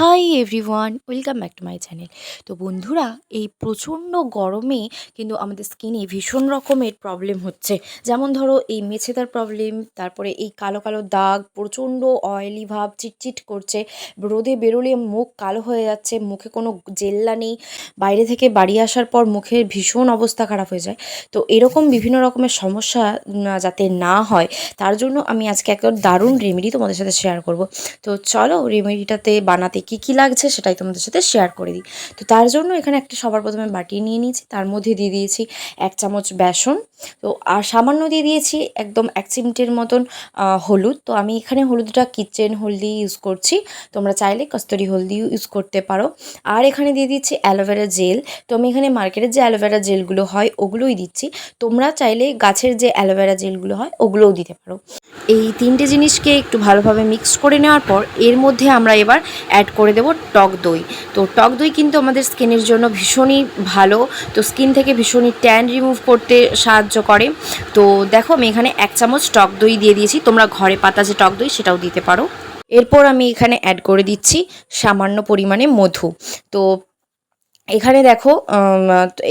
Hi everyone, welcome back to my channel. তো বন্ধুরা, এই প্রচণ্ড গরমে কিন্তু আমাদের স্কিনে ভীষণ রকমের প্রবলেম হচ্ছে। যেমন ধরো, এই মেছেদার প্রবলেম তারপরে এই কালো কালো দাগ, প্রচণ্ড অয়েলি ভাব, চিটচিট করছে। রোদে বেরোলে মুখ কালো হয়ে যাচ্ছে, মুখে কোনো জেল্লা নেই। বাইরে থেকে বাড়ি আসার পর মুখের ভীষণ অবস্থা খারাপ হয়ে যায়। তো এরকম বিভিন্ন রকমের সমস্যা যাতে না হয়, তার জন্য আমি আজকে একটা দারুণ রেমেডি তোমাদের সাথে শেয়ার করব। তো চলো রেমেডিটাতে বানাতে কি কি লাগছে সেটাই তোমাদের সাথে শেয়ার করে দিই। তো তার জন্য এখানে একটা সবার প্রথমে বাটি নিয়ে নিয়েছি, তার মধ্যে দিয়ে দিয়েছি এক চামচ বেসন। তো আর সামান্য দিয়ে দিয়েছি একদম এক চিমটের মতন হলুদ। তো আমি এখানে হলুদটা কিচেন হলদি ইউজ করছি। তোমরা চাইলে কস্তুরি হলদি ইউজ করতে পারো। আর এখানে দিয়ে দিচ্ছি অ্যালোভেরা জেল তো আমি এখানে মার্কেটের যে অ্যালোভেরা জেলগুলো হয়, ওগুলোই দিচ্ছি। তোমরা চাইলে গাছের যে অ্যালোভেরা জেলগুলো হয়, ওগুলোও দিতে পারো। এই তিনটে জিনিসকে একটু ভালোভাবে মিক্স করে নেওয়ার পর, এর মধ্যে আমরা এবার অ্যাড করে দেব টক দই। তো টক দই কিন্তু আমাদের স্কিনের জন্য ভীষণই ভালো। তো স্কিন থেকে ভীষণই ট্যান রিমুভ করতে সাহায্য করে। তো দেখো আমি এখানে এক চামচ টক দই দিয়ে দিয়েছি। তোমরা ঘরে পাতা যে টক দই সেটাও দিতে পারো। এরপর আমি এখানে অ্যাড করে দিচ্ছি সামান্য পরিমাণে মধু। তো এখানে দেখো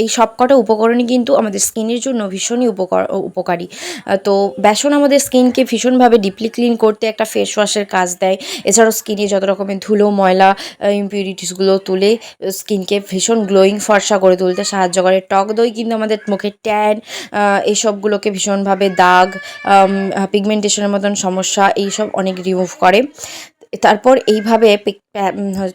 এই সবকটা উপকরণই কিন্তু আমাদের স্কিনের জন্য ভীষণই উপকার, উপকারী। তো বেসন আমাদের স্কিনকে ভীষণভাবে ডিপলি ক্লিন করতে একটা ফেস ওয়াশের কাজ দেয়। এছাড়াও স্কিনে যত রকমের ধুলো, ময়লা ইম্পিউরিটিসগুলো তুলে স্কিনকে ভীষণ গ্লোয়িং ফর্সা করে তুলতে সাহায্য করে। টক দই কিন্তু আমাদের মুখের ট্যান এইসবগুলোকে ভীষণভাবে দাগ পিগমেন্টেশনের মতন সমস্যা, এইসব অনেক রিমুভ করে। তারপর এইভাবে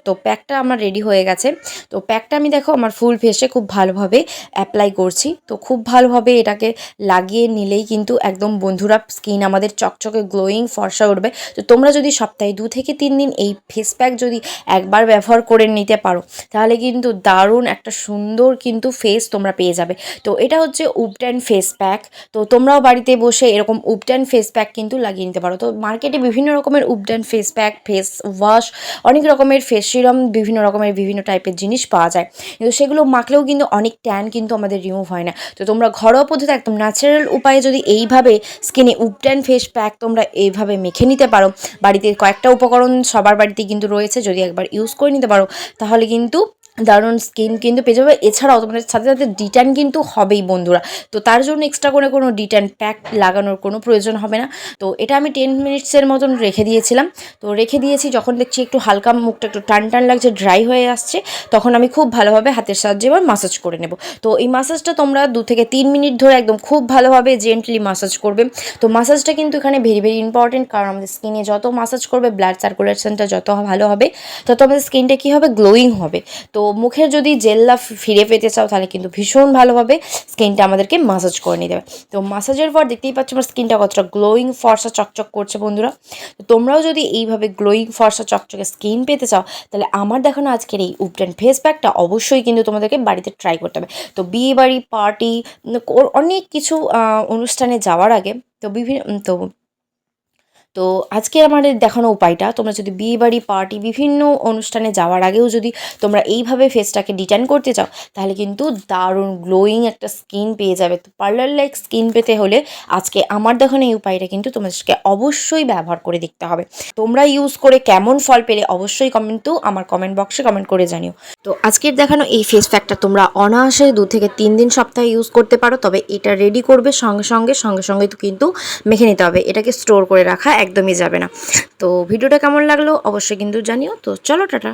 তো প্যাকটা আমার রেডি হয়ে গেছে। তো প্যাকটা আমি দেখো আমার ফুল ফেসে খুব ভালোভাবে অ্যাপ্লাই করছি। তো খুব ভালোভাবে এটাকে লাগিয়ে নিলেই কিন্তু একদম বন্ধুরা স্কিন আমাদের চকচকে গ্লোয়িং ফর্সা উঠবে। তো তোমরা যদি সপ্তাহে দু থেকে তিন দিন এই ফেস প্যাক যদি একবার ব্যবহার করে নিতে পারো, তাহলে কিন্তু দারুণ একটা সুন্দর কিন্তু ফেস তোমরা পেয়ে যাবে। তো এটা হচ্ছে উপট্যান ফেস প্যাক তো তোমরাও বাড়িতে বসে এরকম উপট্যান ফেস প্যাক কিন্তু লাগিয়ে নিতে পারো। তো মার্কেটে বিভিন্ন রকমের ubtan face pack face wash অনেক রকমের ফেস সিরাম বিভিন্ন রকমের বিভিন্ন টাইপের জিনিস পাওয়া যায়। কিন্তু সেগুলো মাখলেও কিন্তু অনেক ট্যান কিন্তু আমাদের রিমুভ হয় না। তো তোমরা ঘরোয়া পদ্ধতি একদম ন্যাচারাল উপায়ে যদি এইভাবে স্কিনে উপট্যান ফেস প্যাক তোমরা এইভাবে মেখে নিতে পারো। বাড়িতে কয়েকটা উপকরণ সবার বাড়িতে কিন্তু রয়েছে, যদি একবার ইউজ করে নিতে পারো, তাহলে কিন্তু দারুণ স্কিন কিন্তু পেয়ে যাবে। এছাড়াও তোমাদের সাথে সাথে ডিট্যান কিন্তু হবেই বন্ধুরা। তো তার জন্য এক্সট্রা করে কোনো ডিট্যান প্যাক লাগানোর কোনো প্রয়োজন হবে না। তো এটা আমি টেন মিনিটসের মতন রেখে দিয়েছিলাম। তো রেখে দিয়েছি, যখন দেখছি একটু হালকা মুখটা একটু টান টান লাগছে ড্রাই হয়ে আসছে, তখন আমি খুব ভালোভাবে হাতের সাহায্যে এবার মাসাজ করে নেব। তো এই মাসাজটা তোমরা দু থেকে তিন মিনিট ধরে একদম খুব ভালোভাবে জেন্টলি মাসাজ করবে। তো মাসাজটা কিন্তু এখানে ভেরি ভেরি ইম্পর্টেন্ট কারণ আমাদের স্কিনে যত মাসাজ করবে ব্লাড সার্কুলেশনটা যত ভালো হবে, তত আমাদের স্কিনটা কী হবে গ্লোয়িং হবে। তো মুখের যদি জেল্লা ফিরে পেতে চাও, তাহলে কিন্তু ভীষণ ভালোভাবে স্কিনটা আমাদেরকে মাসাজ করে নিতে হবে তো মাসাজের পর দেখতেই পাচ্ছ আমার স্কিনটা কতটা গ্লোয়িং ফর্সা, চকচক করছে বন্ধুরা। তো তোমরাও যদি এইভাবে গ্লোয়িং ফর্সা, চকচকে স্কিন পেতে চাও, তাহলে আমার দেখানো আজকের এই উপটেন ফেস প্যাকটা অবশ্যই কিন্তু তোমাদেরকে বাড়িতে ট্রাই করতে হবে। তো বিয়ে বাড়ি পার্টি অনেক কিছু অনুষ্ঠানে যাওয়ার আগে তো বিভিন্ন তো তো আজকে আমাদের দেখানো উপায়টা, তোমরা যদি বিয়ে বাড়ি, পার্টি, বিভিন্ন অনুষ্ঠানে যাওয়ার আগেও যদি তোমরা এইভাবে ফেসটাকে ডিটাইন করতে চাও, তাহলে কিন্তু দারুণ গ্লোয়িং একটা স্কিন পেয়ে যাবে। তো পার্লার লাইক স্কিন পেতে হলে আজকে আমার দেখানো এই উপায়টা কিন্তু তোমাদেরকে অবশ্যই ব্যবহার করে দেখতে হবে। তোমরা ইউজ করে কেমন ফল পেলে অবশ্যই কিন্তু আমার কমেন্ট বক্সে কমেন্ট করে জানিও। তো আজকের দেখানো এই ফেস প্যাকটা তোমরা অনায়াসে দু থেকে তিন দিন সপ্তাহে ইউজ করতে পারো, তবে এটা রেডি করবে সঙ্গে সঙ্গে সঙ্গে সঙ্গে তো কিন্তু মেখে নিতে হবে। এটাকে স্টোর করে রাখা একদমই যাবে না। তো ভিডিওটা কেমন লাগল অবশ্যই কিন্তু জানিও। তো চলো টাটা।